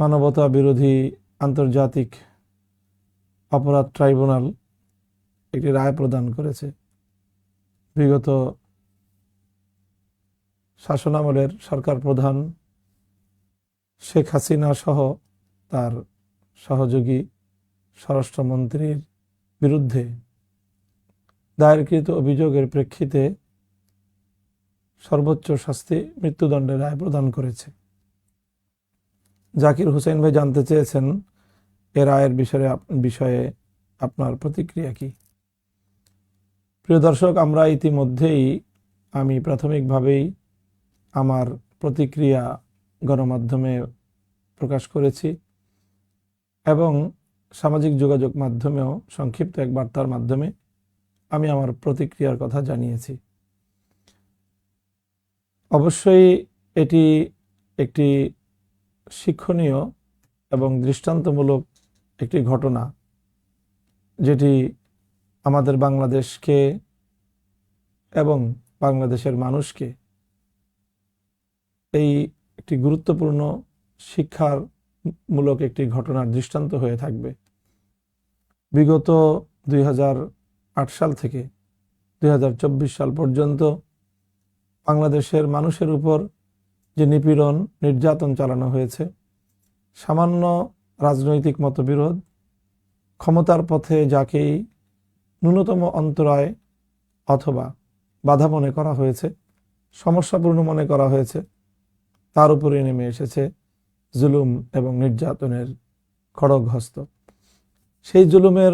মানবতা বিরোধী আন্তর্জাতিক অপরাধ ট্রাইব্যুনাল একটি রায় প্রদান করেছে। বিগত শাসনামলের সরকার প্রধান শেখ হাসিনা সহ তার সহযোগী স্বরাষ্ট্রমন্ত্রীর বিরুদ্ধে দায়েরকৃত অভিযোগের প্রেক্ষিতে সর্বোচ্চ শাস্তি মৃত্যুদণ্ডের রায় প্রদান করেছে। জাকির হোসেন ভাই জানতে চেয়েছেন, এ রায়ের বিষয়ে বিষয়ে আপনার প্রতিক্রিয়া কি? প্রিয় দর্শক, আমরা ইতিমধ্যেই আমি প্রাথমিকভাবেই আমার প্রতিক্রিয়া গণমাধ্যমে প্রকাশ করেছি এবং সামাজিক যোগাযোগ মাধ্যমেও সংক্ষিপ্ত এক বার্তার মাধ্যমে আমি আমার প্রতিক্রিয়ার কথা জানিয়েছি। অবশ্যই এটি একটি শিক্ষণীয় এবং দৃষ্টান্তমূলক একটি ঘটনা যেটি আমাদের বাংলাদেশকে এবং বাংলাদেশের মানুষকে এই একটি গুরুত্বপূর্ণ শিক্ষার মূলক একটি ঘটনার দৃষ্টান্ত হয়ে থাকবে। বিগত দুই হাজার আট সাল থেকে দুই হাজার চব্বিশ সাল পর্যন্ত বাংলাদেশের মানুষের উপর যে নিপীড়ন, নির্যাতন চালানো হয়েছে, সামান্য রাজনৈতিক মতবিরোধ, ক্ষমতার পথে যাকেই ন্যূনতম অন্তরায় অথবা বাধা মনে করা হয়েছে, সমস্যাপূর্ণ মনে করা হয়েছে, তার উপরে নেমে এসেছে জুলুম এবং নির্যাতনের খড়গ হস্ত সেই জুলুমের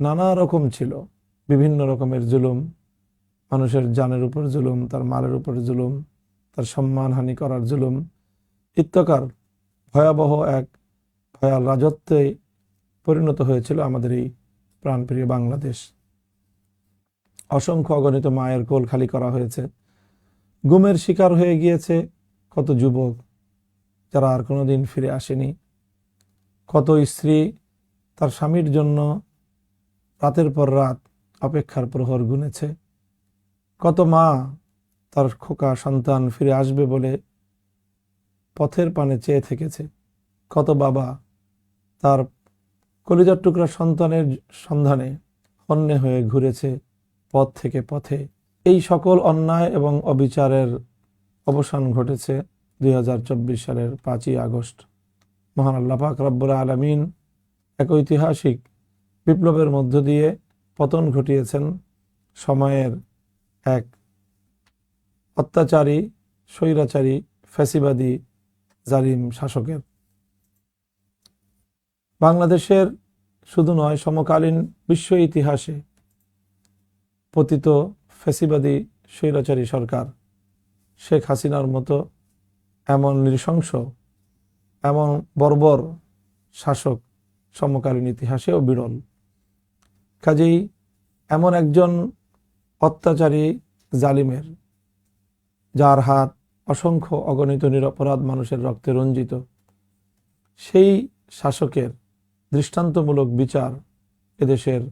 নানা রকম ছিল, বিভিন্ন রকমের জুলুম, মানুষের জানের উপর জুলুম, তার মালের উপর জুলুম তার সম্মানহানি করার জুলুম ইত্যকার ভয়াবহ এক ভয়াল রাজত্বে পরিণত হয়েছিল আমাদের এই প্রাণপ্রিয় বাংলাদেশ। অসংখ্য অগণিত মায়ের কোল খালি করা হয়েছে। গুমের শিকার হয়ে গিয়েছে কত যুবক, যারা আর কোনো দিন ফিরে আসেনি। কত স্ত্রী তার স্বামীর জন্য রাতের পর রাত অপেক্ষার প্রহর গুনেছে। কত মা তার খোকা সন্তান ফিরে আসবে বলে পথের পানে চেয়ে থেকেছে। কত বাবা, তার কলিজার টুকরা সন্তানের সন্ধানে হন্যে হয়ে ঘুরেছে পথ থেকে পথে। এই সকল অন্যায় এবং অবিচারের অবসান ঘটেছে দুই হাজার চব্বিশ সালের পাঁচই আগস্ট। মহান আল্লাহ পাক রব্বুল আলমিন এক ঐতিহাসিক বিপ্লবের মধ্য দিয়ে পতন ঘটিয়েছেন সময়ের এক অত্যাচারী, স্বৈরাচারী, ফ্যাসিবাদী, জালিম শাসকের। বাংলাদেশের শুধু নয়, সমকালীন বিশ্ব ইতিহাসে পতিত ফ্যাসিবাদী, স্বৈরাচারী সরকার শেখ হাসিনার মতো এমন নৃশংস, এমন বর্বর শাসক সমকালীন ইতিহাসেও বিরল। কাজেই এমন একজন অত্যাচারী, জালিমের যার হাত অসংখ্য অগণিত নিরপরাধ মানুষের রক্তে রঞ্জিত। সেই শাসকের দৃষ্টান্তমূলক বিচার এদেশের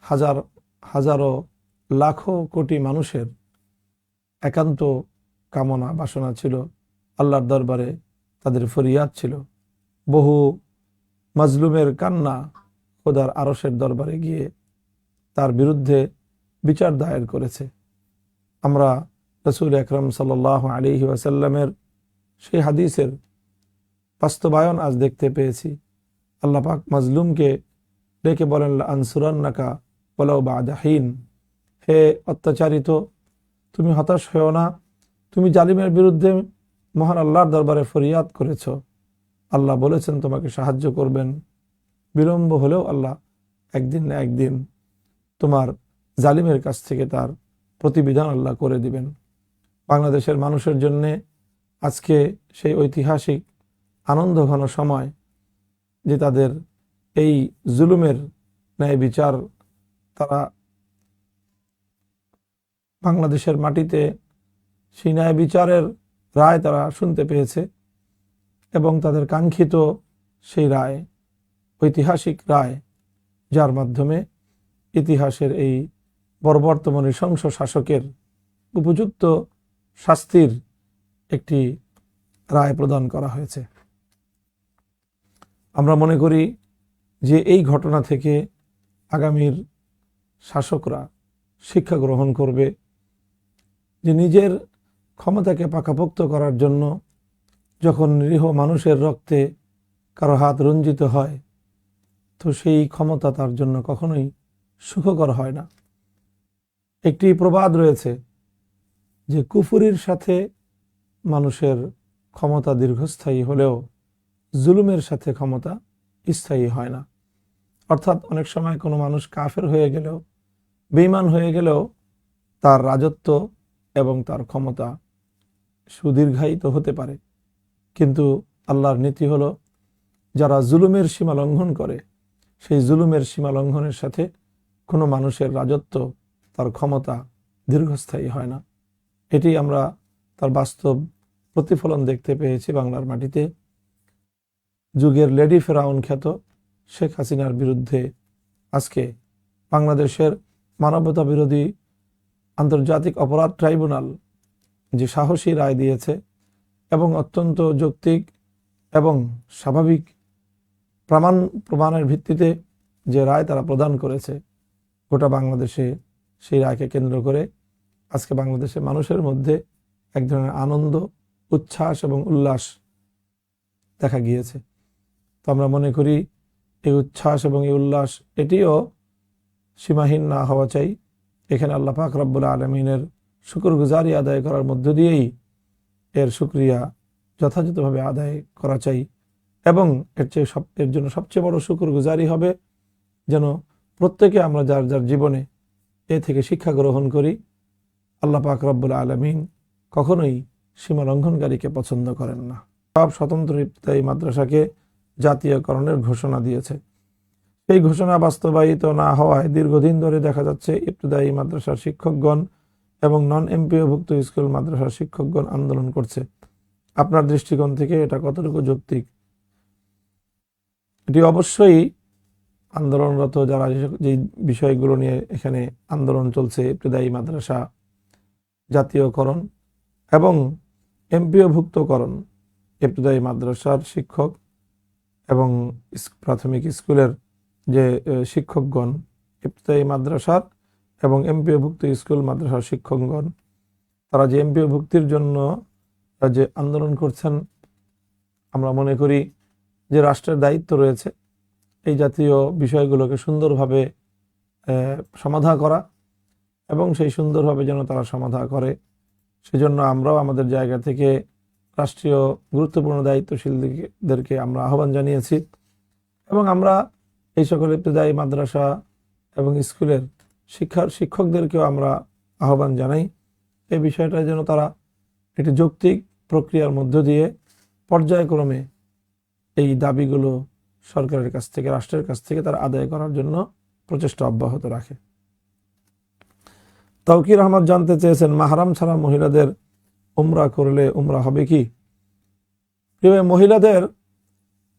হাজার, হাজারো, লাখো কোটি মানুষের একান্ত কামনা বাসনা ছিল, আল্লাহর দরবারে তাদের ফরিয়াদ ছিল। বহু মাজলুমের কান্না খোদার আরসের দরবারে গিয়ে তার বিরুদ্ধে বিচার দায়ের করেছে। আমরা রসুল আকরম সাল আলী ওয়াসাল্লামের সেই হাদিসের বাস্তবায়ন আজ দেখতে পেয়েছি। আল্লাহ পাক মাজলুমকে ডেকে বলেন আনসুরান্নাকা বলাও বাদাহীন হে অত্যাচারিত, তুমি হতাশ হয়েও না। তুমি জালিমের বিরুদ্ধে মহান আল্লাহর দরবারে ফরিয়াদ করেছ। আল্লাহ বলেছেন, তোমাকে সাহায্য করবেন। বিলম্ব হলেও আল্লাহ একদিন না একদিন তোমার জালিমের কাছ থেকে তার প্রতিবিধান আল্লাহ করে দিবেন। বাংলাদেশের মানুষের জন্যে আজকে সেই ঐতিহাসিক আনন্দ ঘন সময় যে তাদের এই জুলুমের ন্যায় বিচার তারা বাংলাদেশের মাটিতে সেই ন্যায় বিচারের রায় তারা শুনতে পেয়েছে এবং তাদের কাঙ্ক্ষিত সেই রায়, ঐতিহাসিক রায়, যার মাধ্যমে ইতিহাসের এই বর্বর্তম নৃশংস শাসকের উপযুক্ত শাস্তির একটি রায় প্রদান করা হয়েছে। আমরা মনে করি যে এই ঘটনা থেকে আগামীর শাসকরা শিক্ষা গ্রহণ করবে যে নিজের ক্ষমতাকে পাকাপোক্ত করার জন্য যখন নিরীহ মানুষের রক্তে কারও হাত রঞ্জিত হয়, তো সেই ক্ষমতা তার জন্য কখনোই সুখকর হয় না। একটি প্রবাদ রয়েছে যে কুফুরির সাথে মানুষের ক্ষমতা দীর্ঘস্থায়ী হলেও জুলুমের সাথে ক্ষমতা স্থায়ী হয় না। অর্থাৎ অনেক সময় কোনো মানুষ কাফের হয়ে গেলেও বেইমান হয়ে গেলেও তার রাজত্ব এবং তার ক্ষমতা সুদীর্ঘায়িত হতে পারে। কিন্তু আল্লাহর নীতি হলো, যারা জুলুমের সীমা লঙ্ঘন করে, সেই জুলুমের সীমা লঙ্ঘনের সাথে কোনো মানুষের রাজত্ব, তার ক্ষমতা দীর্ঘস্থায়ী হয় না। এটি আমরা তার বাস্তব প্রতিফলন দেখতে পেয়েছি বাংলার মাটিতে। যুগের লেডি ফেরাউন খ্যাত শেখ হাসিনার বিরুদ্ধে আজকে বাংলাদেশের মানবতা বিরোধী আন্তর্জাতিক অপরাধ ট্রাইব্যুনাল যে সাহসী রায় দিয়েছে এবং অত্যন্ত যৌক্তিক এবং স্বাভাবিক প্রমাণ, প্রমাণের ভিত্তিতে যে রায় তারা প্রদান করেছে, গোটা বাংলাদেশে সেই রায়কে কেন্দ্র করে আজকে বাংলাদেশের মানুষের মধ্যে এক ধরনের আনন্দ, উচ্ছ্বাস এবং উল্লাস দেখা গিয়েছে। তো আমরা মনে করি, এই উচ্ছ্বাস এবং এই উল্লাস এটিও সীমাহীন না হওয়া চাই। এখানে আল্লাহ পাক রব্বুল আলমিনের শুকরগুজারি আদায় করার মধ্য দিয়েই এর শুক্রিয়া যথাযথভাবে আদায় করা চাই এবং এর চেয়ে সব, এর জন্য সবচেয়ে বড় শুকরগুজারি হবে যেন প্রত্যেকে আমরা যার যার জীবনে এ থেকে শিক্ষা গ্রহণ করি। আল্লাহ পাক রব্বুল আলমিন কখনোই সীমা লঙ্ঘনকারীকে পছন্দ করেন না। সব স্বতন্ত্র ইফতাই মাদ্রাসাকে জাতীয়করণের ঘোষণা দিয়েছে। এই ঘোষণা বাস্তবায়িত না হওয়ায় দীর্ঘদিন ধরে দেখা যাচ্ছে ইবতদায়ী মাদ্রাসার শিক্ষকগণ এবং নন এমপিওভুক্ত স্কুল মাদ্রাসার শিক্ষকগণ আন্দোলন করছে। আপনার দৃষ্টিকোণ থেকে এটা কতটুকু যৌক্তিক? এটি অবশ্যই আন্দোলনরত যারা যে বিষয়গুলো নিয়ে এখানে আন্দোলন চলছে ইবতদায়ী মাদ্রাসা জাতীয়করণ এবং এমপিওভুক্তকরণ, ইবতদায়ী মাদ্রাসার শিক্ষক এবং প্রাথমিক স্কুলের যে শিক্ষকগণ, ইবতদায়ী মাদ্রাসার এবং এমপিওভুক্ত স্কুল মাদ্রাসার শিক্ষকগণ, তারা যে এমপিওভুক্তির জন্য যে আন্দোলন করছেন, আমরা মনে করি যে রাষ্ট্রের দায়িত্ব রয়েছে। এই জাতীয় বিষয়গুলোকে সুন্দরভাবে সমাধা করা এবং সেই সুন্দরভাবে যেন তারা সমাধা করে। সেজন্য আমরাও আমাদের জায়গা থেকে রাষ্ট্রীয় গুরুত্বপূর্ণ দায়িত্বশীলদেরকে আমরা আহ্বান জানিয়েছি এবং আমরা এই সকল ইবতদায়ী মাদ্রাসা এবং স্কুলের শিক্ষার শিক্ষকদেরকেও আমরা আহ্বান জানাই। এই বিষয়টা যেন তারা একটি যৌক্তিক প্রক্রিয়ার মধ্য দিয়ে পর্যায়ক্রমে এই দাবিগুলো সরকারের কাছ থেকে, রাষ্ট্রের কাছ থেকে তারা আদায় করার জন্য প্রচেষ্টা অব্যাহত রাখে। তৌকির আহমদ জানতে চেয়েছেন, মাহারাম ছাড়া মহিলাদের উমরা করলে উমরা হবে কি? মহিলাদের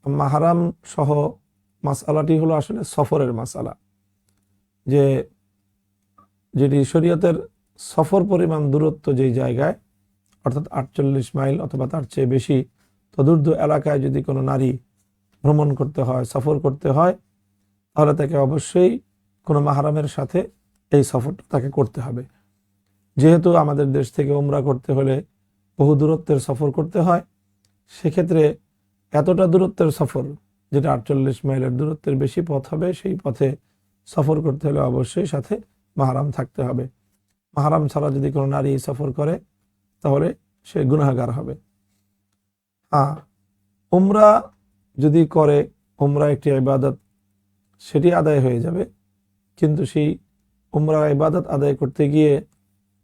মাহারাম সহ মাসালাটি হলো আসলে সফরের মাসালা। যে যেটি শরীয়তের সফর পরিমাণ দূরত্ব যেই জায়গায়, অর্থাৎ আটচল্লিশ মাইল অথবা তার চেয়ে বেশি, তদূর্ধ্ব এলাকায় যদি কোনো নারী ভ্রমণ করতে হয়, সফর করতে হয়, তাহলে তাকে অবশ্যই কোনো মাহারামের সাথে এই সফরটা তাকে করতে হবে। যেহেতু আমাদের দেশ থেকে উমরা করতে হলে বহু দূরত্বের সফর করতে হয়, সেক্ষেত্রে এতটা দূরত্বের সফর, যেটা আটচল্লিশ মাইলের দূরত্বের বেশি পথ হবে, সেই পথে সফর করতে হলে অবশ্যই সাথে মাহারাম থাকতে হবে। মাহারাম ছাড়া যদি কোনো নারী সফর করে, তাহলে সে গুনাগার হবে। হ্যাঁ উমরা যদি করে, উমরা একটি ইবাদত, সেটি আদায় হয়ে যাবে। কিন্তু সেই উমরা ইবাদত আদায় করতে গিয়ে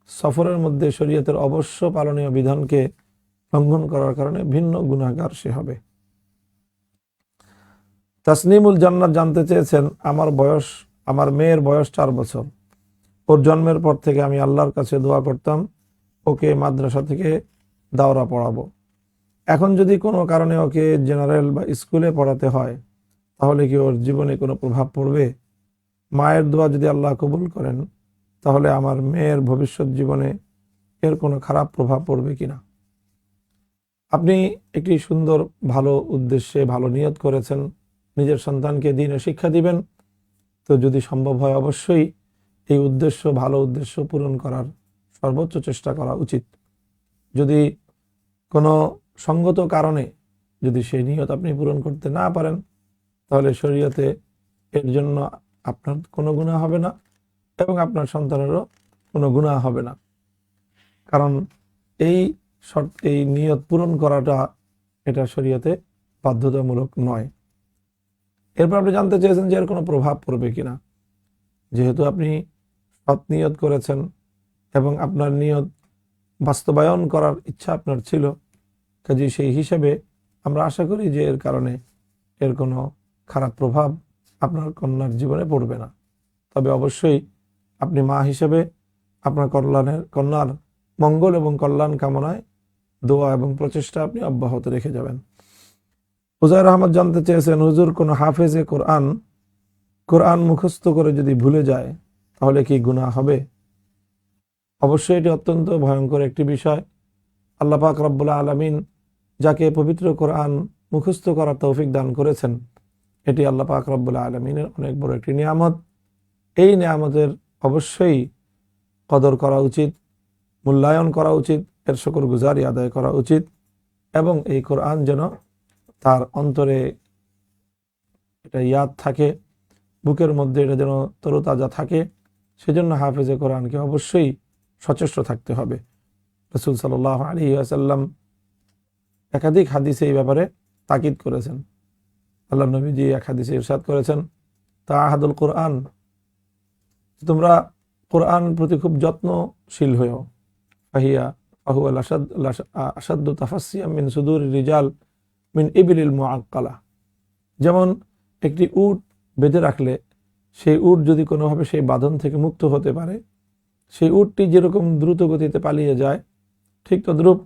সফরের মধ্যে শরীয়তের অবশ্য পালনীয় বিধানকে লঙ্ঘন করার কারণে ভিন্ন গুণাগার সে হবে। তাসনিমুল জান্নাত জানতে চেয়েছেন, আমার বয়স, আমার মেয়ের বয়স চার বছর। ওর জন্মের পর থেকে আমি আল্লাহর কাছে দোয়া করতাম, ওকে মাদ্রাসা থেকে দাওরা পড়াবো। এখন যদি কোনো কারণে ওকে জেনারেল বা স্কুলে পড়াতে হয়, তাহলে কি ওর জীবনে কোনো প্রভাব পড়বে? মায়ের দোয়া যদি আল্লাহ কবুল করেন, তাহলে আমার মেয়ের ভবিষ্যৎ জীবনে এর কোনো খারাপ প্রভাব পড়বে কি না? আপনি একটি সুন্দর, ভালো উদ্দেশ্যে, ভালো নিয়ত করেছেন, নিজের সন্তানকে দিনে শিক্ষা দিবেন। তো যদি সম্ভব হয় অবশ্যই এই উদ্দেশ্য, ভালো উদ্দেশ্য পূরণ করার সর্বোচ্চ চেষ্টা করা উচিত। যদি কোনো সঙ্গত কারণে যদি সেই নিয়ত আপনি পূরণ করতে না পারেন, তাহলে শরীয়তে এর জন্য আপনার কোনো গুণা হবে না এবং আপনার সন্তানেরও কোনো গুণা হবে না। কারণ এই এই নিয়ত পূরণ করাটা এটা শরীয়তে বাধ্যতামূলক নয়। এরপর আপনি জানতে চেয়েছেন যে এর কোনো প্রভাব পড়বে কিনা। যেহেতু আপনি সৎ নিয়ত করেছেন এবং আপনার নিয়ত বাস্তবায়ন করার ইচ্ছা আপনার ছিল কাজে সেই হিসেবে আমরা আশা করি যে এর কারণে এর কোনো খারাপ প্রভাব আপনার কন্যার জীবনে পড়বে না। তবে অবশ্যই আপনি মা হিসেবে আপনার কল্যাণের কন্যার মঙ্গল এবং কল্যাণ কামনায় দোয়া এবং প্রচেষ্টা আপনি অব্যাহত রেখে যাবেন। হুজাইর আহমদ জানতে চেয়েছেন, হুজুর, কোন হাফেজে কোরআন কোরআন মুখস্থ করে যদি ভুলে যায়, তাহলে কি গুনাহ হবে? অবশ্যই এটি অত্যন্ত ভয়ঙ্কর একটি বিষয়। আল্লাহ পাক রব্বুল্লাহ আলমিন যাকে পবিত্র কোরআন মুখস্থ করার তৌফিক দান করেছেন। এটি আল্লাহ পাক রব্বুল্লাহ আলমিনের অনেক বড় একটি নিয়ামত। এই নিয়ামতের অবশ্যই কদর করা উচিত, মূল্যায়ন করা উচিত, এর শকর গুজারি আদায় করা উচিত এবং এই কোরআন যেন তার অন্তরে এটা ইয়াদ থাকে, বুকের মধ্যে এটা যেন তরতাজা থাকে, সেজন্য হাফেজে কোরআনকে অবশ্যই সচেষ্ট থাকতে হবে। রসুল সাল আলী আসাল্লাম একাধিক হাদিসে এই ব্যাপারে তাকিদ করেছেন। আল্লাহ নবীজি এক হাদিসে ইরশাদ করেছেন তা আহাদুল কোরআন। তোমরা কোরআন প্রতি খুব যত্নশীল হয়েও। ফাহিয়া আহু আল আসাদ আসাদ্দু তাফাসিয়া মিন সুদুর রিজাল মিন ইবিল মোয়াক্কালা যেমন একটি উট বেঁধে রাখলে, সেই উট যদি কোনোভাবে সেই বাঁধন থেকে মুক্ত হতে পারে, সেই উটটি যেরকম দ্রুত গতিতে পালিয়ে যায়, ঠিক তদ্রূপ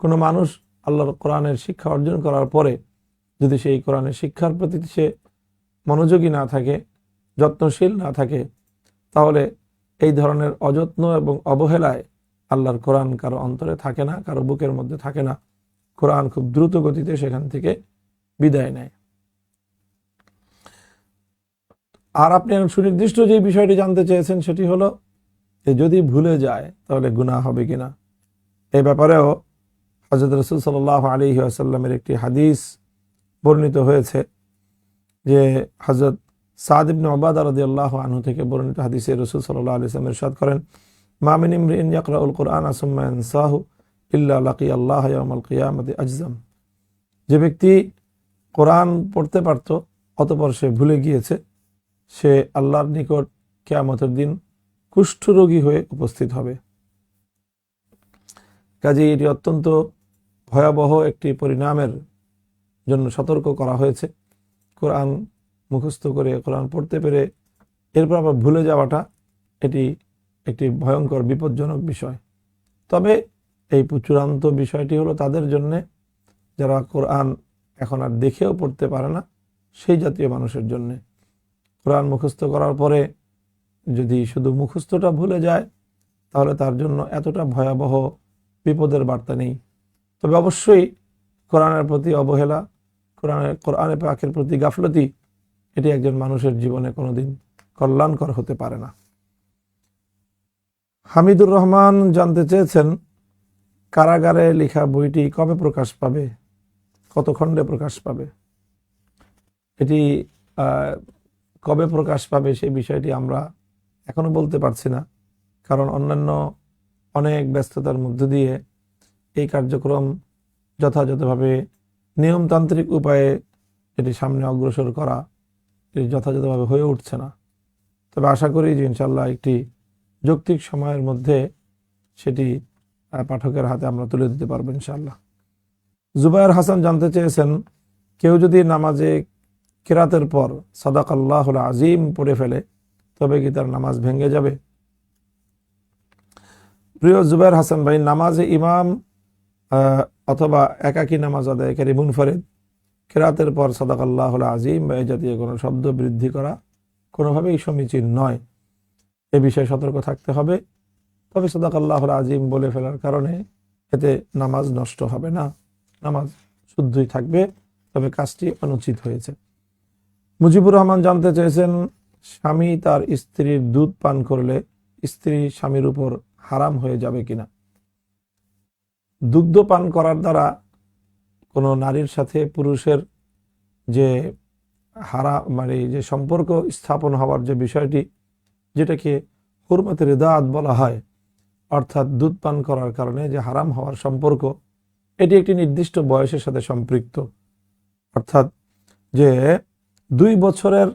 কোনো মানুষ আল্লাহর কোরআনের শিক্ষা অর্জন করার পরে যদি সেই কোরআনের শিক্ষার প্রতি সে মনোযোগী না থাকে, যত্নশীল না থাকে, তাহলে এই ধরনের অযত্ন এবং অবহেলায় আল্লাহর কোরআন কারও অন্তরে থাকে না, কারও বুকের মধ্যে থাকে না। কোরআন খুব দ্রুত গতিতে সেখান থেকে বিদায় নেয়। আর আপনি সুনির্দিষ্ট যে বিষয়টি জানতে চেয়েছেন সেটি হলো, যে যদি ভুলে যায়, তাহলে গুণা হবে কিনা? এই ব্যাপারেও হজরত রসুল সাল আলী আসাল্লামের একটি হাদিস বর্ণিত হয়েছে যে হজরত সাদ ইবনে ওবাদ আল্লাহ আনহু থেকে বর্ণিত হাদিসে রসুল সাল্লাহ আলি সাল্লাম ইরশাদ করেন মামিন ইমরিন ইয়াকরাউল কোরআন আসুম্মান সাহু ইল্লা লাকি আল্লাহ ইয়ামাল কিয়ামতে আজজাম। যে ব্যক্তি কোরআন পড়তে পারত, অতপর সে ভুলে গিয়েছে, সে আল্লাহর নিকট কেয়ামতের দিন কুষ্ঠরোগী হয়ে উপস্থিত হবে। কাজে এটি অত্যন্ত ভয়াবহ একটি পরিণামের জন্য সতর্ক করা হয়েছে। কোরআন মুখস্থ করে কোরআন পড়তে পেরে এরপর আবার ভুলে যাওয়াটা এটি একটি ভয়ঙ্কর, বিপজ্জনক বিষয়। তবে এই চূড়ান্ত বিষয়টি হলো তাদের জন্যে যারা কোরআন এখন আর দেখেও পড়তে পারে না, সেই জাতীয় মানুষের জন্যে। কোরআন মুখস্থ করার পরে যদি শুধু মুখস্থটা ভুলে যায়, তাহলে তার জন্য এতটা ভয়াবহ বিপদের বার্তা নেই। তবে অবশ্যই কোরআনের প্রতি অবহেলা কোরআনের কোরআনে পাকের প্রতি গাফলতি, এটি একজন মানুষের জীবনে কোনোদিন কল্যাণকর হতে পারে না। হামিদুর রহমান জানতে চেয়েছেন, কারাগারে লেখা বইটি কবে প্রকাশ পাবে? কত খণ্ডে প্রকাশ পাবে? এটি কবে প্রকাশ পাবে সেই বিষয়টি আমরা এখনও বলতে পারছি না, কারণ অন্যান্য অনেক ব্যস্ততার মধ্য দিয়ে এই কার্যক্রম যথাযথভাবে নিয়মতান্ত্রিক উপায়ে এটি সামনে অগ্রসর করা এটি যথাযথভাবে হয়ে উঠছে না। তবে আশা করি যে ইনশাল্লাহ একটি যৌক্তিক সময়ের মধ্যে সেটি পাঠকের হাতে আমরা তুলে দিতে পারব ইনশাল্লাহ জুবায়ের হাসান জানতে চেয়েছেন, কেউ যদি নামাজে কেরাতের পর সদাক আল্লাহ আজিম পড়ে ফেলে, তবে কি তার নামাজ ভেঙে যাবে? প্রিয় জুবাইর হাসান ভাই, নামাজে ইমাম অথবা একাকি নামাজ আদায়কারী মুনফরেদ। কেরাতের পর সদাক আল্লাহ আজিম বা এই জাতীয় কোনো শব্দ বৃদ্ধি করা কোনোভাবেই সমীচীন নয়। এ বিষয়ে সতর্ক থাকতে হবে। তবে সদাক আল্লাহ আজিম বলে ফেলার কারণে এতে নামাজ নষ্ট হবে না। নামাজ শুদ্ধই থাকবে, তবে কাজটি অনুচিত হয়েছে। মুজিবুর রহমান জানতে চেয়েছেন, স্বামী তার স্ত্রীর দুধ পান করলে স্ত্রী স্বামীর উপর হারাম হয়ে যাবে কিনা। দুগ্ধ পান করার দ্বারা কোনো নারীর সাথে পুরুষের যে হারা মানে যে সম্পর্ক স্থাপন হওয়ার যে বিষয়টি, যেটাকে হুরমতের দাঁত বলা হয়, অর্থাৎ দুধ পান করার কারণে যে হারাম হওয়ার সম্পর্ক, এটি একটি নির্দিষ্ট বয়সের সাথে সম্পৃক্ত। অর্থাৎ যে দুই বছরের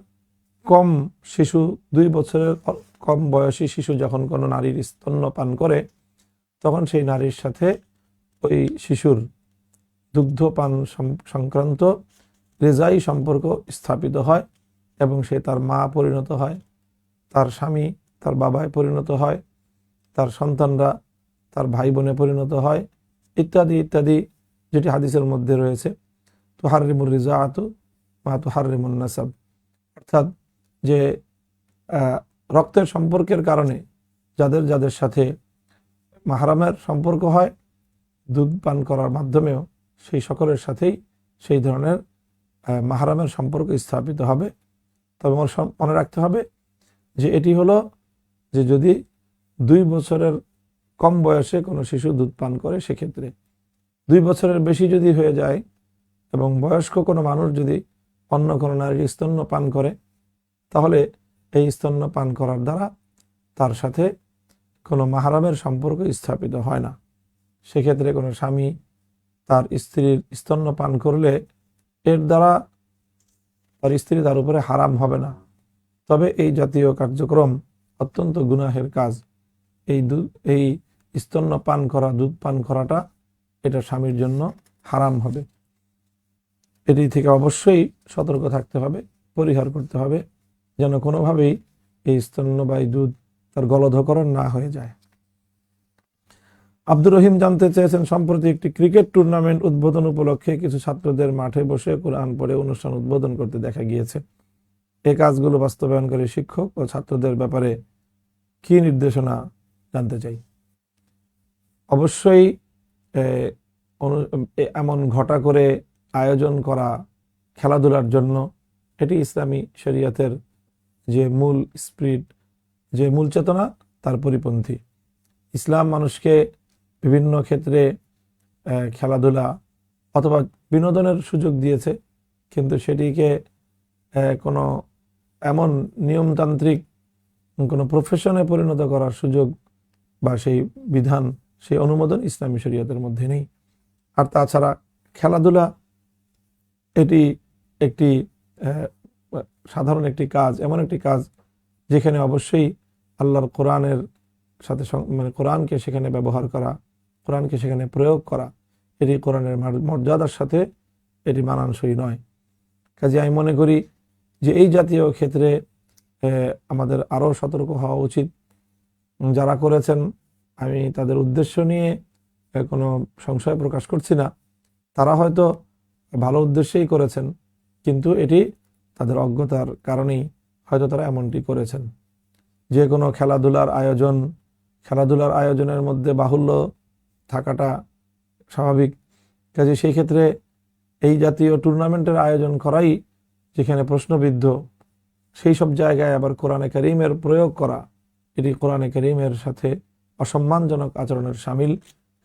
কম শিশু, দুই বছরের কম বয়সী শিশু যখন কোনো নারীর স্তন্য পান করে, তখন সেই নারীর সাথে ওই শিশুর দুগ্ধপান সংক্রান্ত রেজাই সম্পর্ক স্থাপিত হয় এবং সে তার মা পরিণত হয়, তার স্বামী তার বাবায় পরিণত হয়, তার সন্তানরা তার ভাই বোনে পরিণত হয়, ইত্যাদি ইত্যাদি যেটি হাদিসের মধ্যে রয়েছে। তো হারিমুর রিজা আতু মা তো হারিমুন নাসাব। অর্থাৎ যে রক্তের সম্পর্কের কারণে যাদের যাদের সাথে মাহারামের সম্পর্ক হয় দুধ পান করার মাধ্যমেও সেই সকলের সাথেই সেই ধরনের মাহারামের সম্পর্ক স্থাপিত হবে। তবে মনে রাখতে হবে যে এটি হলো যে যদি দুই বছরের কম বয়সে কোনো শিশু দুধ পান করে, সেক্ষেত্রে দুই বছরের বেশি যদি হয়ে যায় এবং বয়স্ক কোনো মানুষ যদি অন্য কোনো নারীর স্তন্য পান করে, তাহলে এই স্তন্য পান করার দ্বারা তার সাথে কোনো মাহারামের সম্পর্ক স্থাপিত হয় না। সেক্ষেত্রে কোনো স্বামী তার স্ত্রীর স্তন্য পান করলে এর দ্বারা তার স্ত্রী তার উপরে হারাম হবে না। তবে এই জাতীয় কার্যক্রম অত্যন্ত গুনাহের কাজ। এই দুধ এই স্তন্য পান করা দুধ পান করাটা এটা স্বামীর জন্য হারাম হবে। এটি থেকে অবশ্যই সতর্ক থাকতে হবে, পরিহার করতে হবে, যেন কোনোভাবেই এই স্তন্যবায়ী দুধ তার গলধকরণ না হয়ে যায়। আব্দুর রহিম জানতে চেয়েছেন, সম্প্রতি একটি ক্রিকেট টুর্নামেন্ট উদ্বোধন উপলক্ষে কিছু ছাত্রদের মাঠে বসে কোরআন পড়ে অনুষ্ঠান উদ্বোধন করতে দেখা গিয়েছে। এ কাজগুলো বাস্তবায়নকারী শিক্ষক ও ছাত্রদের ব্যাপারে কি নির্দেশনা জানতে চাই? অবশ্যই এমন ঘটা করে আয়োজন করা খেলাধুলার জন্য এটি ইসলামী শরিয়তের যে মূল স্পিরিট, যে মূল চেতনা, তার পরিপন্থী। ইসলাম মানুষকে বিভিন্ন ক্ষেত্রে খেলাধুলা অথবা বিনোদনের সুযোগ দিয়েছে, কিন্তু সেটিকে কোনো এমন নিয়মতান্ত্রিক কোনো প্রফেশনে পরিণত করার সুযোগ বা সেই বিধান, সেই অনুমোদন ইসলামী শরীয়তের মধ্যে নেই। আর তাছাড়া খেলাধুলা এটি একটি সাধারণ একটি কাজ, এমন একটি কাজ যেখানে অবশ্যই আল্লাহর কোরআনের সাথে মানে কোরআনকে সেখানে ব্যবহার করা কোরআনকে সেখানে প্রয়োগ করা, এটি কোরআনের মর্যাদার সাথে এটি মানানসই নয়। কাজে আমি মনে করি যে এই জাতীয় ক্ষেত্রে আমাদের আরও সতর্ক হওয়া উচিত। যারা করেছেন, আমি তাদের উদ্দেশ্য নিয়ে কোনো সংশয় প্রকাশ করছি না। তারা হয়তো ভালো উদ্দেশ্যেই করেছেন, কিন্তু এটি তাদের অজ্ঞতার কারণেই হয়তো তারা এমনটি করেছেন। যে কোনো খেলাধুলার আয়োজন, খেলাধুলার আয়োজনের মধ্যে বাহুল্য থাকাটা স্বাভাবিক। কাজে সেই ক্ষেত্রে এই জাতীয় টুর্নামেন্টের আয়োজন করাই যেখানে প্রশ্নবিদ্ধ, সেই সব জায়গায় আবার কোরআনে করিমের প্রয়োগ করা, এটি কোরআনে করিমের সাথে অসম্মানজনক আচরণের সামিল।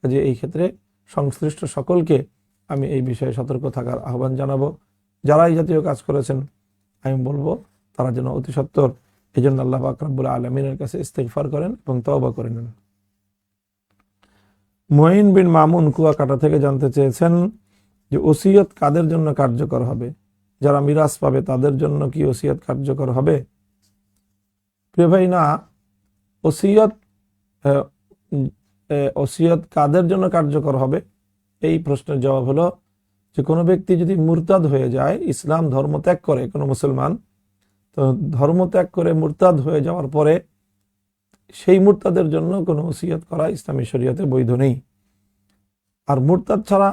কাজে এই ক্ষেত্রে সংশ্লিষ্ট সকলকে আমি এই বিষয়ে সতর্ক থাকার আহ্বান জানাব। যারা এই জাতীয় কাজ করেছেন, আমি বলব তারা যেন অতি সত্বর। এই জন্য আল্লাহ আকরাবুল আলমিনের কাছে ইস্তেগফার করেন এবং তওবা করে নেন। মঈন বিন মামুন কুয়াকাটা থেকে জানতে চেয়েছেন যে ওসিয়ত কাদের জন্য কার্যকর হবে? যারা মিরাজ পাবে তাদের জন্য কি ওসিয়ত কার্যকর হবে? প্রিয় ভাই না ওসিয়ত ওসিয়ত কাদের জন্য কার্যকর হবে? এই প্রশ্নের জবাব হলো যে কোনো ব্যক্তি যদি মুরতাদ হয়ে যায়, ইসলাম ধর্ম ত্যাগ করে কোনো মুসলমান, তো ধর্ম ত্যাগ করে মুরতাদ হয়ে যাওয়ার পরে সেই মুরতাদের জন্য কোনো ওসিয়ত করা ইসলামী শরীয়তে বৈধ নেই। আর মুরতাদ ছাড়া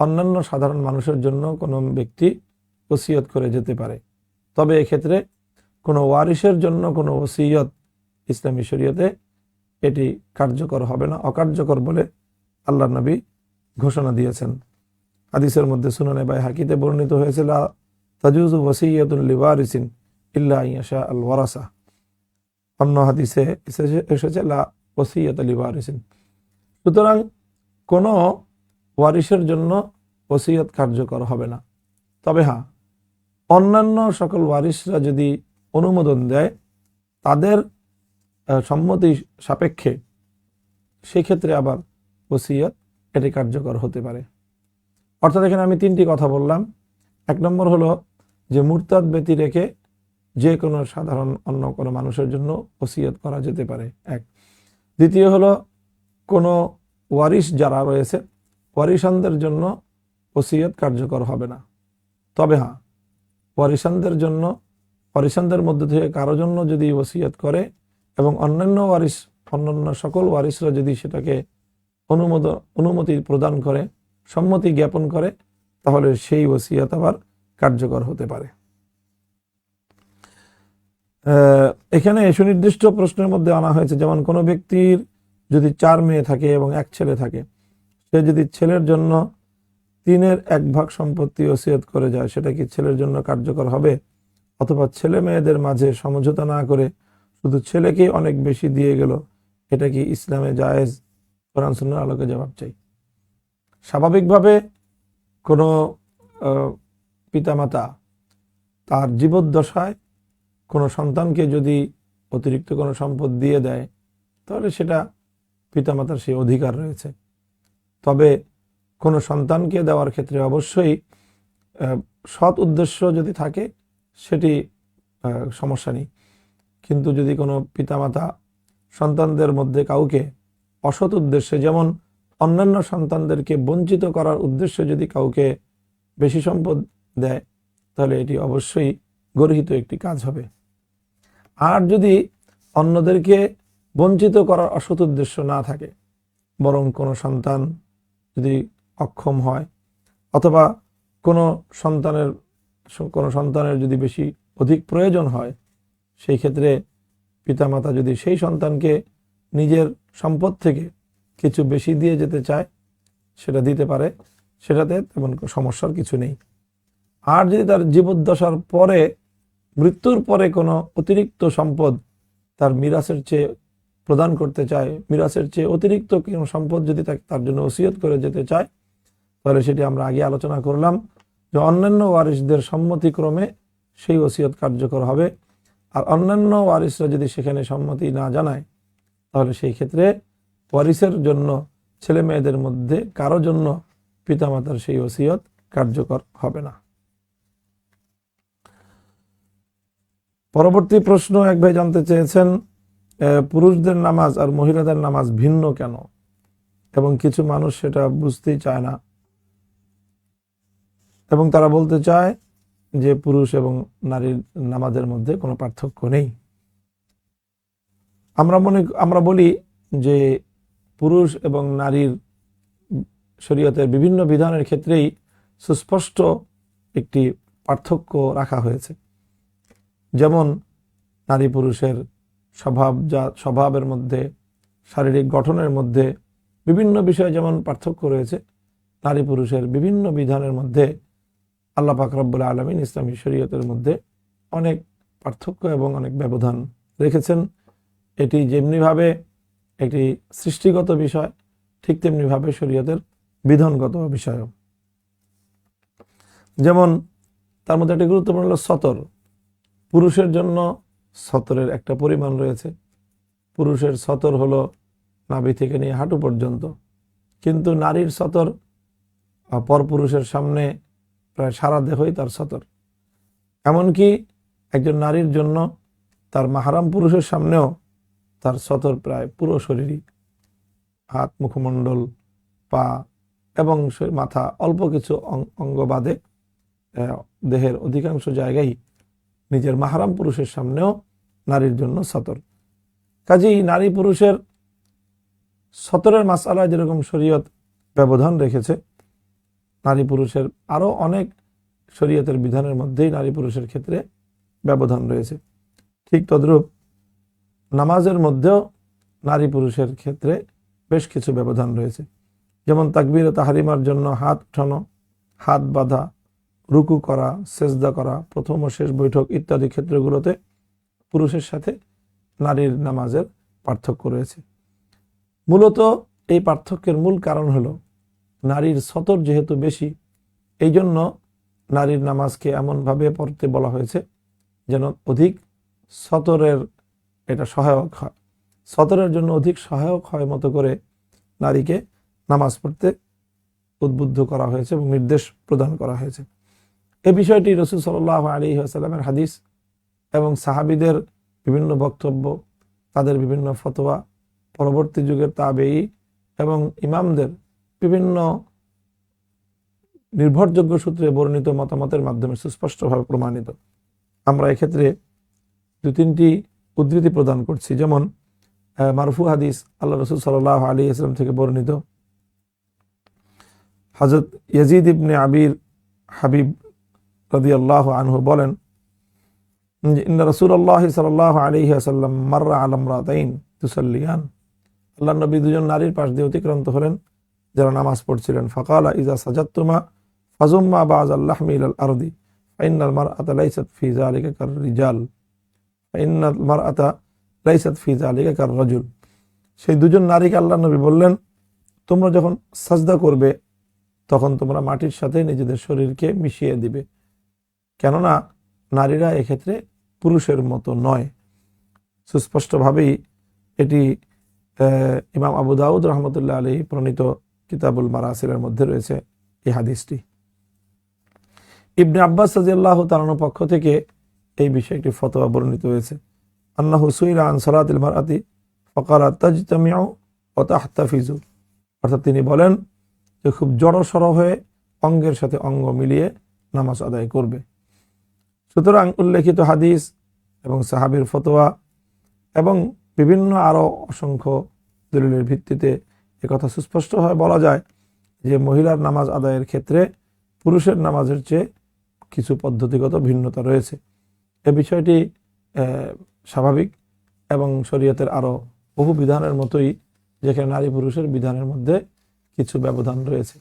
অন্যান্য সাধারণ মানুষের জন্য কোনো ব্যক্তি ওসিয়ত করে যেতে পারে। তবে এক্ষেত্রে কোনো ওয়ারিসের জন্য কোনো ওসিয়ত ইসলামী শরীয়তে এটি কার্যকর হবে না, অকার্যকর বলে আল্লাহ নবী ঘোষণা দিয়েছেন। হাদিসের মধ্যে সুনানে বাই হাকিতে বর্ণিত হয়েছিল তাজুজু ওয়াসিয়াতুল লিওয়ারিসিন ইল্লা ইয়াশা আল ওয়ারাসা। অন্য হাদিসে এসেছে- লা ওসিয়াত লিওয়ারিসিন সুতরাং কোনো ওয়ারিসের জন্য ওসিয়ত কার্যকর হবে না। তবে হ্যাঁ অন্যান্য সকল ওয়ারিসরা যদি অনুমোদন দেয়, তাদের সম্মতি সাপেক্ষে সেক্ষেত্রে আবার ওসিয়ত এটি কার্যকর হতে পারে। অর্থাৎ এখানে আমি তিনটি কথা বললাম। এক নম্বর হলো যে মুরতাদ ব্যতি রেখে যে কোনো সাধারণ অন্য কোনো মানুষের জন্য ওসিয়ত করা যেতে পারে, এক। দ্বিতীয় হলো, কোনো ওয়ারিশ যারা রয়েছে, ওয়ারিশানদের জন্য ওসিয়ত কার্যকর হবে না। তবে হ্যাঁ ওয়ারিশানদের জন্য, ওয়ারিশানদের মধ্যে থেকে কারও জন্য যদি ওসিয়ত করে এবং অন্যান্য ওয়ারিশ, অন্যান্য সকল ওয়ারিশরা যদি সেটাকে অনুমোদ, অনুমতি প্রদান করে, সম্মতি জ্ঞাপন করে, তাহলে সেই ওসিয়ত আবার কার্যকর হতে পারে। এখানে সুনির্দিষ্ট প্রশ্নের মধ্যে আনা হয়েছে, যেমন কোনো ব্যক্তির যদি চার মেয়ে থাকে এবং এক ছেলে থাকে, সে যদি ছেলের জন্য তিনের এক ভাগ সম্পত্তি ওসিয়ত করে যায়, সেটা কি ছেলের জন্য কার্যকর হবে? অথবা ছেলে মেয়েদের মাঝে সমঝোতা না করে শুধু ছেলেকে অনেক বেশি দিয়ে গেল, এটা কি ইসলামে জায়েজ? কোরআন আলোকে জবাব চাই। স্বাভাবিকভাবে কোনো পিতামাতা তার জীবদ্দশায় কোনো সন্তানকে যদি অতিরিক্ত কোনো সম্পদ দিয়ে দেয়, তাহলে সেটা পিতামাতার সেই অধিকার রয়েছে। তবে কোনো সন্তানকে দেওয়ার ক্ষেত্রে অবশ্যই সৎ উদ্দেশ্য যদি থাকে, সেটি সমস্যা নেই। কিন্তু যদি কোনো পিতামাতা সন্তানদের মধ্যে কাউকে অসৎ উদ্দেশ্যে, যেমন অন্যান্য সন্তানদেরকে বঞ্চিত করার উদ্দেশ্যে যদি কাউকে বেশি সম্পদ দেয়, তাহলে এটি অবশ্যই গর্হিত একটি কাজ হবে। আর যদি অন্যদেরকে বঞ্চিত করার অসৎ উদ্দেশ্য না থাকে, বরং কোনো সন্তান যদি অক্ষম হয়, অথবা কোনো সন্তানের কোনো সন্তানের যদি বেশি অধিক প্রয়োজন হয়, সেই ক্ষেত্রে পিতামাতা যদি সেই সন্তানকে নিজের সম্পদ থেকে কিছু বেশি দিয়ে যেতে চায়, সেটা দিতে পারে, সেটাতে তেমন সমস্যার কিছু নেই। আর যদি তার জীবদ্দশার পরে মৃত্যুর পরে কোনো অতিরিক্ত সম্পদ তার মিরাসের চেয়ে প্রদান করতে চায়, মিরাসের চেয়ে অতিরিক্ত কোনো সম্পদ যদি তাকে তার জন্য ওসিয়ত করে যেতে চায়, তাহলে সেটি আমরা আগে আলোচনা করলাম যে অন্যান্য ওয়ারিসদের সম্মতিক্রমে সেই ওসিয়ত কার্যকর হবে। আর অন্যান্য ওয়ারিসরা যদি সেখানে সম্মতি না জানায়, তাহলে সেই ক্ষেত্রে ওয়ারিসের জন্য ছেলে মেয়েদের মধ্যে কারও জন্য পিতামাতার সেই ওসিয়ত কার্যকর হবে না। পরবর্তী প্রশ্ন, এক ভাই জানতে চেয়েছেন পুরুষদের নামাজ আর মহিলাদের নামাজ ভিন্ন কেন? এবং কিছু মানুষ সেটা বুঝতেই চায় না। এবং তারা বলতে চায় যে পুরুষ এবং নারীর নামাজের মধ্যে কোনো পার্থক্য নেই। আমরা মনে, আমরা বলি যে পুরুষ এবং নারীর শরীয়তের বিভিন্ন বিধানের ক্ষেত্রেই সুস্পষ্ট একটি পার্থক্য রাখা হয়েছে। যেমন নারী পুরুষের স্বভাব যা, স্বভাবের মধ্যে, শারীরিক গঠনের মধ্যে বিভিন্ন বিষয়ে যেমন পার্থক্য রয়েছে, নারী পুরুষের বিভিন্ন বিধানের মধ্যে আল্লাহ পাক রব্বুল আলমিন ইসলামী শরীয়তের মধ্যে অনেক পার্থক্য এবং অনেক ব্যবধান রেখেছেন। এটি যেমনিভাবে একটি সৃষ্টিগত বিষয়, ঠিক তেমনিভাবে শরীয়তের বিধানগত বিষয়ও। যেমন তার মধ্যে একটি গুরুত্বপূর্ণ হল সতর। পুরুষের জন্য সতরের একটা পরিমাণ রয়েছে। পুরুষের সতর হলো নাভি থেকে নিয়ে হাঁটু পর্যন্ত। কিন্তু নারীর সতর পরপুরুষের সামনে প্রায় সারা দেহই তার সতর। এমনকি একজন নারীর জন্য তার মাহারাম পুরুষের সামনেও তার সতর প্রায় পুরো শরীরই। হাত, মুখমণ্ডল, পা এবং মাথা অল্প কিছু অং- অঙ্গ বাদে দেহের অধিকাংশ জায়গায় নিজের মাহারাম পুরুষের সামনেও নারীর জন্য সতর। কাজেই নারী পুরুষের সতরের মাসালায় যেরকম শরীয়ত ব্যবধান রেখেছে, নারী পুরুষের আরও অনেক শরীয়তের বিধানের মধ্যেই নারী পুরুষের ক্ষেত্রে ব্যবধান রয়েছে। ঠিক তদ্রূপ নামাজের মধ্যেও নারী পুরুষের ক্ষেত্রে বেশ কিছু ব্যবধান রয়েছে। যেমন তাকবির তাহারিমার জন্য হাত উঠানো, হাত বাঁধা রুকু করা, সেজদা করা, প্রথম ও শেষ বৈঠক ইত্যাদি ক্ষেত্রগুলোতে পুরুষের সাথে নারীর নামাজের পার্থক্য রয়েছে। মূলত এই পার্থক্যের মূল কারণ হলো নারীর সতর যেহেতু বেশি এই জন্য নারীর নামাজকে এমনভাবে পড়তে বলা হয়েছে যেন অধিক সতরের এটা সহায়ক হয়। সতরের জন্য অধিক সহায়ক হয় মতো করে নারীকে নামাজ পড়তে উদ্বুদ্ধ করা হয়েছে এবং নির্দেশ প্রদান করা হয়েছে। এই বিষয়টি রসুল সাল্লাহ আলী আসাল্লামের হাদিস এবং সাহাবিদের বিভিন্ন বক্তব্য, তাদের বিভিন্ন ফতোয়া, পরবর্তী যুগের তাবেই এবং ইমামদের বিভিন্ন নির্ভরযোগ্য সূত্রে বর্ণিত মতামতের মাধ্যমে সুস্পষ্টভাবে প্রমাণিত। আমরা এক্ষেত্রে দু তিনটি উদ্ধৃতি প্রদান করছি। যেমন মারফু হাদিস আল্লাহ রসুল সাল্লাহ আলী ইসলাম থেকে বর্ণিত। হজরত ইয়াজিদ ইবনে আবির হাবিব রদি আল্লাহ আনহু বলেন ইন্না রসুল্লাহ সাল্লাহ আলী আসাল্লাম মার্রা আলম রাতাইন তুসাল্লিয়ান। আল্লাহ নবী দুজন নারীর পাশ দিয়ে অতিক্রান্ত হলেন, যারা নামাজ পড়ছিলেন। ফকালা ইজা সাজাত্তুমা ফাজুম্মা বাজ আল্লাহ মিল আল আরদি ফাইনাল মার আতা লাইসাত ফিজা আলিকা কার রিজাল ফাইনাল মার আতা লাইসাত ফিজা আলিকা কার রজুল সেই দুজন নারীকে আল্লাহ নবী বললেন, তোমরা যখন সাজদা করবে, তখন তোমরা মাটির সাথে নিজেদের শরীরকে মিশিয়ে দিবে। কেননা নারীরা এক্ষেত্রে পুরুষের মতো নয়। সুস্পষ্টভাবেই এটি ইমাম আবু দাউদ রহমতুল্লাহ আলী প্রণীত কিতাবুল মারাসিলের মধ্যে রয়েছে এই হাদিসটি। ইবনে আব্বাস সাজিয়াল্লাহ তালানোর পক্ষ থেকে এই বিষয়ে একটি ফতোয়া বর্ণিত হয়েছে। আন্না হুসুইরা আনসারাতিল মারাতি ফকারা তাজতামিউ ও তাহতাফিজু। অর্থাৎ তিনি বলেন যে, খুব জড়সড় হয়ে অঙ্গের সাথে অঙ্গ মিলিয়ে নামাজ আদায় করবে। সুতরাং উল্লেখিত হাদিস এবং সাহাবির ফতোয়া এবং বিভিন্ন আরও অসংখ্য দলিলের ভিত্তিতে একথা সুস্পষ্টভাবে বলা যায় যে মহিলার নামাজ আদায়ের ক্ষেত্রে পুরুষের নামাজের চেয়ে কিছু পদ্ধতিগত ভিন্নতা রয়েছে। এ বিষয়টি স্বাভাবিক এবং শরীয়তের আরও বহু বিধানের মতোই যেখানে নারী পুরুষের বিধানের মধ্যে কিছু ব্যবধান রয়েছে।